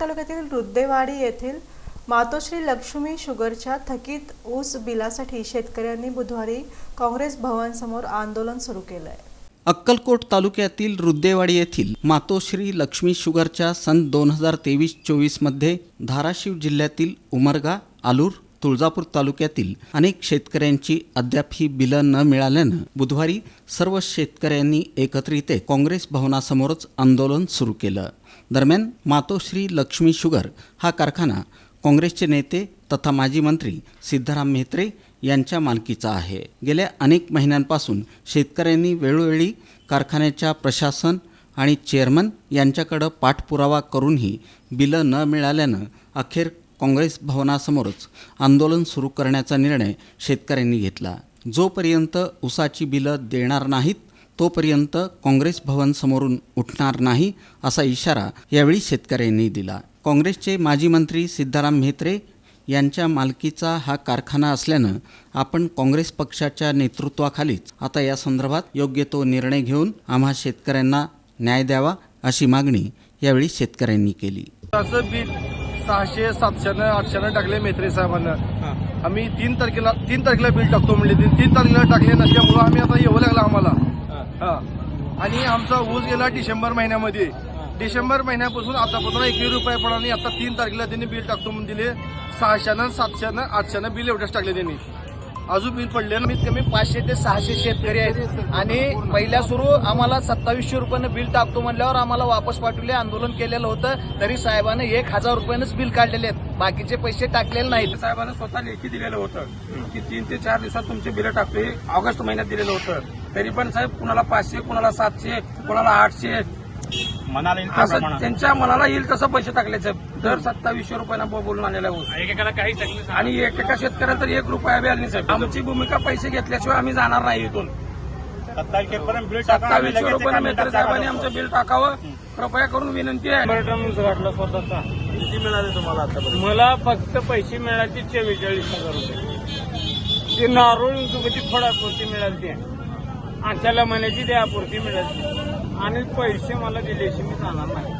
तालुक्यातील रुद्देवाडी येथील मातोश्री लक्ष्मी शुगरच्या थकीत ऊस बिलासाठी शेतकऱ्यांनी बुधवारी काँग्रेस भवनसमोर आंदोलन सुरू केलं आहे अक्कलकोट तालुक्यातील रुद्देवाडी येथील मातोश्री लक्ष्मी शुगरच्या सन दोन हजार तेवीस चोवीसमध्ये धाराशिव जिल्ह्यातील उमरगा आलूर तुळजापूर तालुक्यातील अनेक शेतकऱ्यांची अद्याप ही बिलं न मिळाल्यानं बुधवारी सर्व शेतकऱ्यांनी एकत्रित काँग्रेस भवनासमोरच आंदोलन सुरू केलं. दरम्यान मातोश्री लक्ष्मी शुगर हा कारखाना काँग्रेसचे नेते तथा माजी मंत्री सिद्धराम म्हेत्रे यांच्या मालकीचा आहे. गेल्या अनेक महिन्यांपासून शेतकऱ्यांनी वेळोवेळी कारखान्याच्या प्रशासन आणि चेअरमन यांच्याकडं पाठपुरावा करूनही बिलं न मिळाल्यानं अखेर काँग्रेस भवनासमोरच आंदोलन सुरू करण्याचा निर्णय शेतकऱ्यांनी घेतला. जोपर्यंत उसाची बिलं देणार नाहीत तोपर्यंत काँग्रेस भवन समोरून उठणार नाही असा इशारा यावेळी शेतकऱ्यांनी दिला. काँग्रेसचे माजी मंत्री सिद्धाराम म्हेत्रे यांच्या मालकीचा हा कारखाना असल्यानं आपण काँग्रेस पक्षाच्या नेतृत्वाखालीच आता या संदर्भात योग्य तो निर्णय घेऊन आम्हा शेतकऱ्यांना न्याय द्यावा अशी मागणी यावेळी शेतकऱ्यांनी केली. असं बिल सहाशे सातशेनं आठशेनं टाकले मेत्रे साहेबांना. आम्ही तीन तारखेला तीन तारखेला बिल टाकतो म्हणले. तीन तीन तारखेला टाकले नसल्यामुळं आम्ही आता येऊ लागला आम्हाला. आणि आमचा ऊस गेला डिसेंबर महिन्यामध्ये. डिसेंबर महिन्यापासून आतापासून एकवीस रुपयाप्रमाणे आता तीन तारखेला त्यांनी बिल टाकतो म्हणून दिले. सहाशेनं सातशेनं आठशेनं बिल एवढंच टाकले त्यांनी. अजून बिल पडले कमीत कमी पाचशे ते सहाशे शेतकरी आहेत. आणि पहिल्या सुरू आम्हाला सत्तावीसशे रुपयानं बिल टाकतो म्हणल्यावर आम्हाला वापस पाठवले आंदोलन केलेलं होतं. तरी साहेबानं एक हजार रुपयानंच बिल काढलेले आहेत. बाकीचे पैसे टाकलेले नाहीत. साहेबानं स्वतः लेखी दिलेलं होतं की तीन ते चार दिवसात तुमचे बिल टाकतो ऑगस्ट महिन्यात दिलेलं होतं. तरी पण साहेब कुणाला पाचशे कुणाला सातशे कुणाला आठशे. असं त्यांच्या मनाला येईल तसं पैसे टाकले साहेब. दर सत्तावीसशे रुपयांना ब- बोलून आलेला ऊस. एकेकाला काही आणि एकेका शेतकऱ्याला तर एक रुपया बी आला नाही साहेब. आमची भूमिका पैसे घेतल्याशिवाय आम्ही जाणार नाही इथून. सत्तावीसशे रुपये मेत्र साहेबांनी आमचं बिल टाकावं. कृपया करून विनंती आहे. वाटला स्वतःचा. किती मिळाले तुम्हाला आता मला फक्त पैसे मिळाले चव्वेचाळीस हजार रुपये. ते नारोळ किती फळापुरती मिळाली ते आणि त्याला महिन्याची द्यापुरती आणि पैसे मला दिल्याशी मी जाणार नाही.